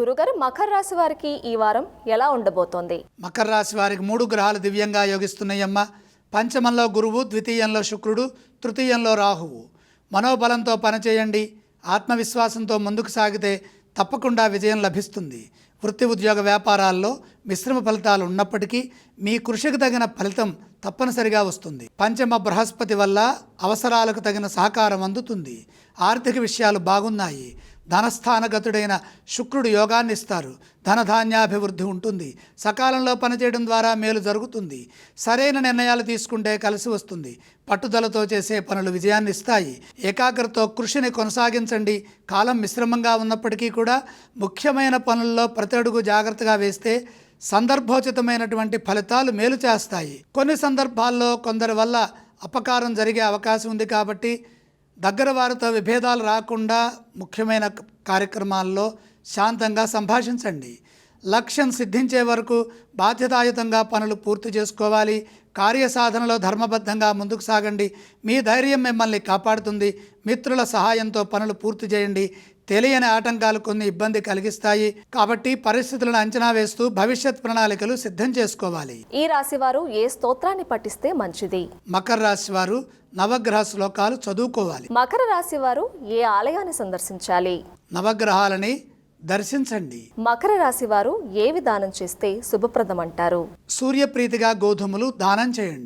గురుగారు మకర రాశి వారికి ఈ వారం ఎలా ఉండబోతోంది? మకర రాశి వారికి మూడు గ్రహాలు దివ్యంగా యోగిస్తున్నాయమ్మ. పంచమంలో గురువు ద్వితీయంలో శుక్రుడు తృతీయంలో రాహువు. మనోబలంతో పనిచేయండి. ఆత్మవిశ్వాసంతో ముందుకు సాగితే తప్పకుండా విజయం లభిస్తుంది. వృత్తి ఉద్యోగ వ్యాపారాల్లో మిశ్రమ ఫలితాలు ఉన్నప్పటికీ మీ కృషికి తగిన ఫలితం తప్పనిసరిగా వస్తుంది. పంచమ బృహస్పతి వల్ల అవసరాలకు తగిన సహకారం అందుతుంది. ఆర్థిక విషయాలు బాగున్నాయి. ధనస్థానగతుడైన శుక్రుడు యోగాన్ని ఇస్తారు ధనధాన్యాభివృద్ధి ఉంటుంది. సకాలంలో పనిచేయడం ద్వారా మేలు జరుగుతుంది. సరైన నిర్ణయాలు తీసుకుంటే కలిసి వస్తుంది. పట్టుదలతో చేసే పనులు విజయాన్ని ఇస్తాయి ఏకాగ్రతో కృషిని కొనసాగించండి. కాలం మిశ్రమంగా ఉన్నప్పటికీ కూడా ముఖ్యమైన పనుల్లో ప్రతి అడుగు జాగ్రత్తగా వేస్తే సందర్భోచితమైనటువంటి ఫలితాలు మేలు చేస్తాయి. కొన్ని సందర్భాల్లో కొందరి వల్ల అపకారం జరిగే అవకాశం ఉంది కాబట్టి దగ్గర వారితో విభేదాలు రాకుండా ముఖ్యమైన కార్యక్రమాల్లో శాంతంగా సంభాషించండి. లక్ష్యం సిద్ధించే వరకు బాధ్యతాయుతంగా పనులు పూర్తి చేసుకోవాలి. కార్యసాధనలో ధర్మబద్ధంగా ముందుకు సాగండి. మీ ధైర్యం మిమ్మల్ని కాపాడుతుంది. మిత్రుల సహాయంతో పనులు పూర్తి చేయండి. తెలియని ఆటంకాలు కొన్ని ఇబ్బంది కలిగిస్తాయి. కాబట్టి పరిస్థితులను అంచనా వేస్తూ భవిష్యత్ ప్రణాళికలు సిద్ధం చేసుకోవాలి. ఈ రాశి వారు ఏ స్తోత్రాన్ని పఠిస్తే మంచిది? మకర రాశి వారు నవగ్రహ శ్లోకాలు చదువుకోవాలి. మకర రాశి వారు ఏ ఆలయాన్ని సందర్శించాలి? నవగ్రహాలని దర్శించండి. మకర రాశి వారు ఏ విధానం చేస్తే శుభప్రదం అంటారు సూర్యప్రీతిగా గోధుమలు దానం చేయండి.